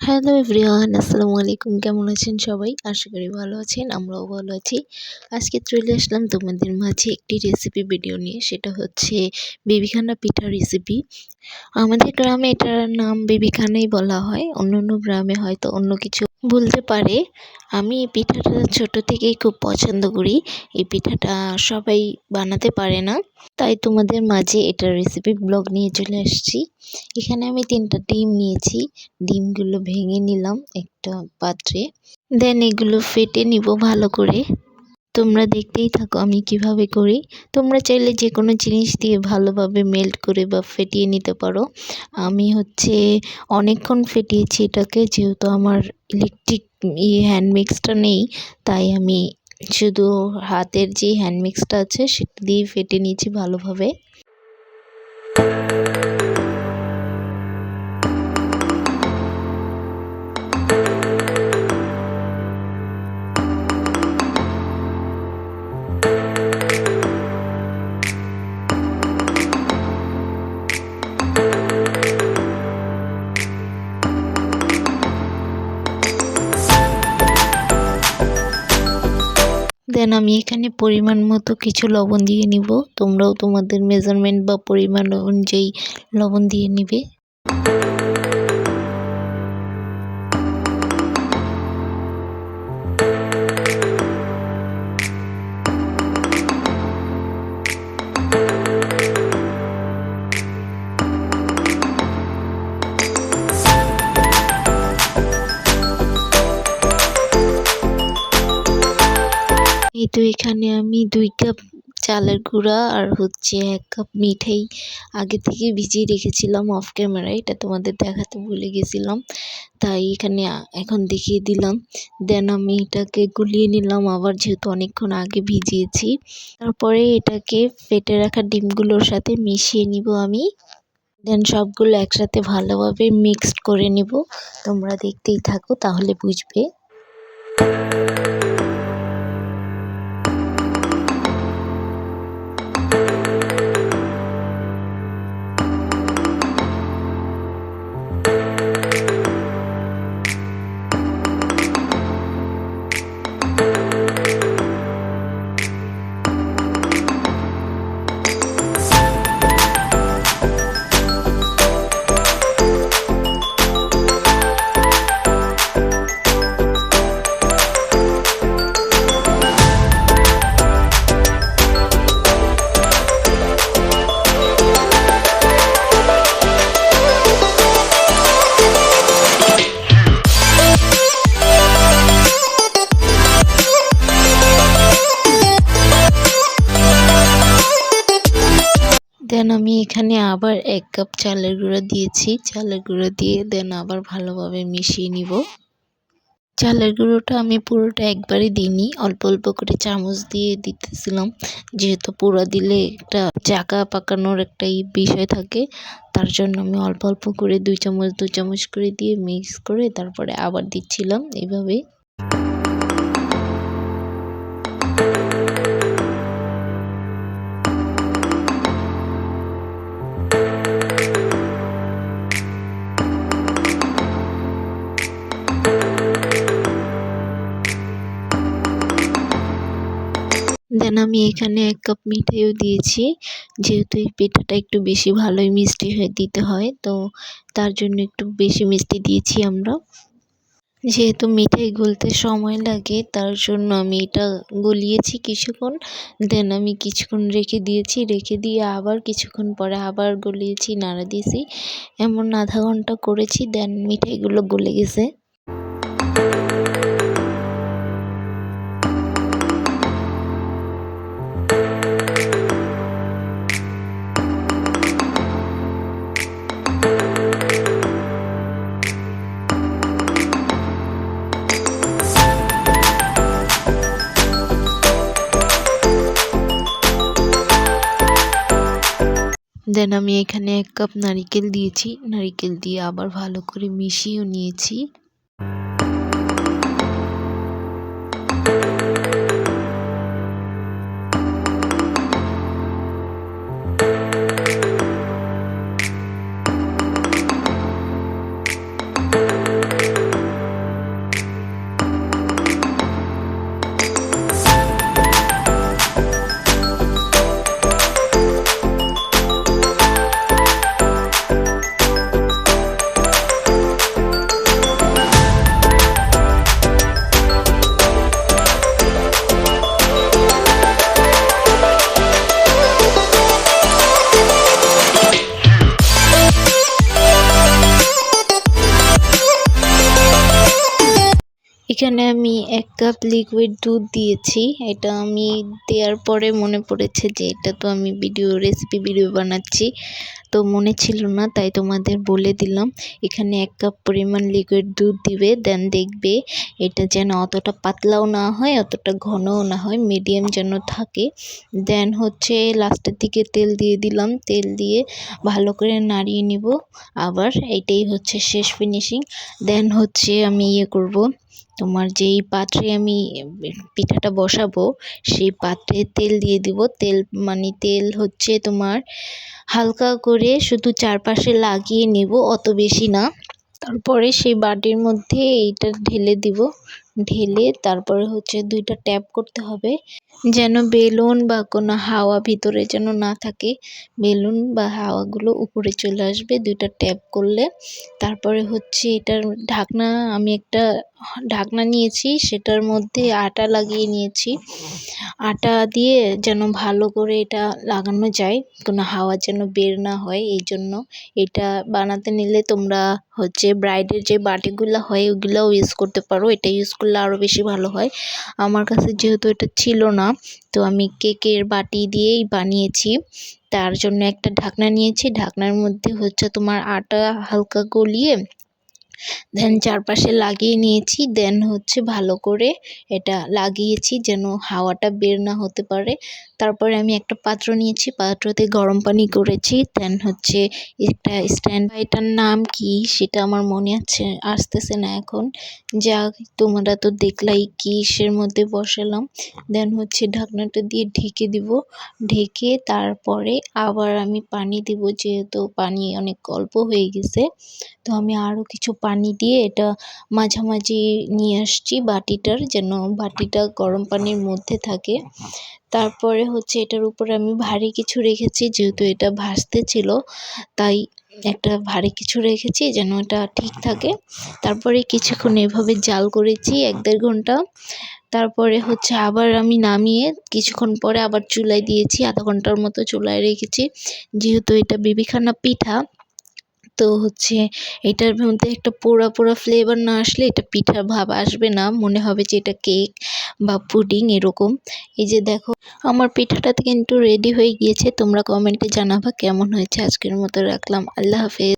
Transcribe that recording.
Hello everyone আসসালামু আলাইকুম। কেমন আছেন সবাই? আশা করি ভালো আছেন, আমরাও ভালো আছি। আজকে চলে আসলাম তোমাদের মাঝে একটি রেসিপি ভিডিও নিয়ে, সেটা হচ্ছে বিবিখানা পিঠা রেসিপি আমাদের গ্রামে এটার নাম বিবিখানাই বলা হয় অন্য অন্য গ্রামে হয়তো অন্য কিছু বলতে পারে, আমি এই পিঠাটা ছোটো থেকেই খুব পছন্দ করি। এই পিঠাটা সবাই বানাতে পারে না। তাই তোমাদের মাঝে এটা রেসিপি ব্লগ নিয়ে চলে আসছি। এখানে আমি তিনটা ডিম নিয়েছি। ডিমগুলো ভেঙে নিলাম একটা পাত্রে। দেন এগুলো ফেটে নিব ভালো করে। তোমরা দেখতেই থাকো আমি কীভাবে করি। তোমরা চাইলে যে কোনো জিনিস দিয়ে ভালোভাবে মেল্ট করে বা ফেটিয়ে নিতে পারো। আমি হচ্ছে অনেকক্ষণ ফেটিয়েছি এটাকে, যেহেতু আমার ইলেকট্রিক ইয়ে হ্যান্ড মিক্সটা নেই, তাই আমি শুধু হাতের যে হ্যান্ড মিক্সটা আছে সেটা দিয়ে ফেটে নিয়েছি ভালোভাবে। দেন আমি এখানে পরিমাণ মতো কিছু লবণ দিয়ে নিব। তোমরাও তোমাদের মেজারমেন্ট বা পরিমাণ অনুযায়ী লবণ দিয়ে নিবে। এই তো এখানে আমি দুই কাপ চালের গুঁড়া আর হচ্ছে এক কাপ মিঠাই আগে থেকে ভিজিয়ে রেখেছিলাম অফ ক্যামেরায় এটা তোমাদের দেখাতে ভুলে গেছিলাম। তাই এখানে এখন দেখিয়ে দিলাম। দেন আমি এটাকে গুলিয়ে নিলাম আবার যেহেতু অনেকক্ষণ আগে ভিজিয়েছি। তারপরে এটাকে ফেটে রাখা ডিমগুলোর সাথে মিশিয়ে নিব আমি। দেন সবগুলো একসাথে ভালোভাবে মিক্সড করে নিব। তোমরা দেখতেই থাকো, তাহলে বুঝবে। দেন আমি এখানে আবার এক কাপ চালের গুঁড়ো দিয়েছি। চালের গুঁড়ো দিয়ে দেন আবার ভালোভাবে মিশিয়ে নিব। চালের গুঁড়োটা আমি পুরোটা একবারে দিইনি। অল্প অল্প করে চামচ দিয়ে দিতেছিলাম। যেহেতু পুরো দিলে একটা চাকা পাকানোর একটা বিষয় থাকে, তার জন্য আমি অল্প অল্প করে দুই চামচ, দু চামচ করে দিয়ে মিক্স করে তারপরে আবার দিচ্ছিলাম। এইভাবে আমি এখানে এক কাপ মিঠাইও দিয়েছি। যেহেতু এই পিঠাটা একটু বেশি ভালোই মিষ্টি হয়ে দিতে হয়, তো তার জন্য একটু বেশি মিষ্টি দিয়েছি আমরা। যেহেতু মিঠাই গলতে সময় লাগে, তার জন্য আমি এটা গলিয়েছি কিছুক্ষণ, দেন আমি কিছুক্ষণ রেখে দিয়েছি। রেখে দিয়ে আবার কিছুক্ষণ পরে আবার গলিয়েছি, নাড়া দিয়েছি। এমন আধা ঘণ্টা করেছি, দেন মিঠাইগুলো গলে গেছে। দেন আমি এখানে এক কাপ নারিকেল দিয়েছি। নারিকেল দিয়ে আবার ভালো করে মিশিয়েও নিয়েছি। এখানে আমি এক কাপ লিকুইড দুধ দিয়েছি। এটা আমি দেওয়ার পরে মনে পড়েছে যে এটা তো আমি ভিডিও রেসিপি ভিডিও বানাচ্ছি। তো মনে ছিল না, তাই তোমাদের বলে দিলাম। এখানে এক কাপ পরিমাণ লিকুইড দুধ দিবে দেন দেখবে এটা যেন অতটা পাতলাও না হয়, অতটা ঘনও না হয় মিডিয়াম যেন থাকে। দেন হচ্ছে লাস্টের দিকে তেল দিয়ে দিলাম। তেল দিয়ে ভালো করে নাড়িয়ে নিব। আবার এটাই হচ্ছে শেষ ফিনিশিং দেন হচ্ছে আমি ইয়ে করব। তোমার যেই পাত্রে আমি, পিঠাটা বসাবো, সেই পাত্রে তেল দিয়ে দিব। তেল মানে তেল হচ্ছে তোমার হালকা করে শুধু চারপাশে লাগিয়ে নেব, অত বেশি না। তারপরে সেই বাটির মধ্যে এইটা ঢেলে দিব। ঢেলে তারপরে হচ্ছে দুইটা ট্যাপ করতে হবে। যেন বেলুন বা কোনো হাওয়া ভিতরে যেন না থাকে, বেলুন বা হাওয়াগুলো উপরে চলে আসবে দুইটা ট্যাপ করলে। তারপরে হচ্ছে এটার ঢাকনা, আমি একটা ঢাকনা নিয়েছি, সেটার মধ্যে আটা লাগিয়ে নিয়েছি। আটা দিয়ে যেন ভালো করে এটা লাগানো যায়, কোনো হাওয়া যেন বের না হয়, এই জন্য এটা বানাতে নিলে তোমরা হচ্ছে ব্রাইডের যে বাটিগুলো হয়, ওগুলোও ইউজ করতে পারো, এটা ইউজ করলে আরও বেশি ভালো হয়। আমার কাছে যেহেতু এটা ছিল না, তো আমি কেকের বাটি দিয়েই বানিয়েছি। তার জন্য একটা ঢাকনা নিয়েছি। ঢাকনার মধ্যে হচ্ছে তোমার আটা হালকা গলিয়ে দেন চারপাশে লাগিয়ে নিয়েছি। দেন হচ্ছে ভালো করে এটা লাগিয়েছি যেন হাওয়াটা বের না হতে পারে। তারপরে আমি একটা পাত্র নিয়েছি। পাত্রতে গরম পানি করেছি। দেন হচ্ছে একটা স্ট্যান্ড এটার নাম কি সেটা আমার মনে আছে, আসতেছে না এখন। যা তোমরা তো দেখলাই কিসের মধ্যে বসালাম। দেন হচ্ছে ঢাকনাটা দিয়ে ঢেকে দিব। ঢেকে তারপরে আবার আমি পানি দিব যেহেতু পানি অনেক অল্প হয়ে গেছে। তো আমি আরও কিছু পানি দিয়ে এটা মাঝামাঝি নিয়ে আসছি বাটিটার যেন বাটিটা গরম পানির মধ্যে থাকে। তারপরে হচ্ছে এটার উপরে আমি ভারী কিছু রেখেছি, যেহেতু এটা ভাসতে ছিল, তাই একটা ভারী কিছু রেখেছি যেন এটা ঠিক থাকে। তারপরে কিছুক্ষণ এভাবে জাল করেছি এক দেড় ঘণ্টা। তারপরে হচ্ছে আবার আমি নামিয়ে কিছুক্ষণ পরে আবার চুলায় দিয়েছি, আধা ঘণ্টার মতো চুলায় রেখেছি। যেহেতু এটা বিবিখানা পিঠা তো হচ্ছে এটার মধ্যে একটা পোড়া পোড়া ফ্লেভার না আসলে এটা পিঠার ভাব আসবে না। মনে হবে যে এটা কেক বা পুডিং এরকম। এই যে দেখো, আমার পিঠাটাতে কিন্তু রেডি হয়ে গিয়েছে। তোমরা কমেন্টে জানাবা কেমন হয়েছে। আজকের মতো রাখলাম। আল্লাহ হাফেজ।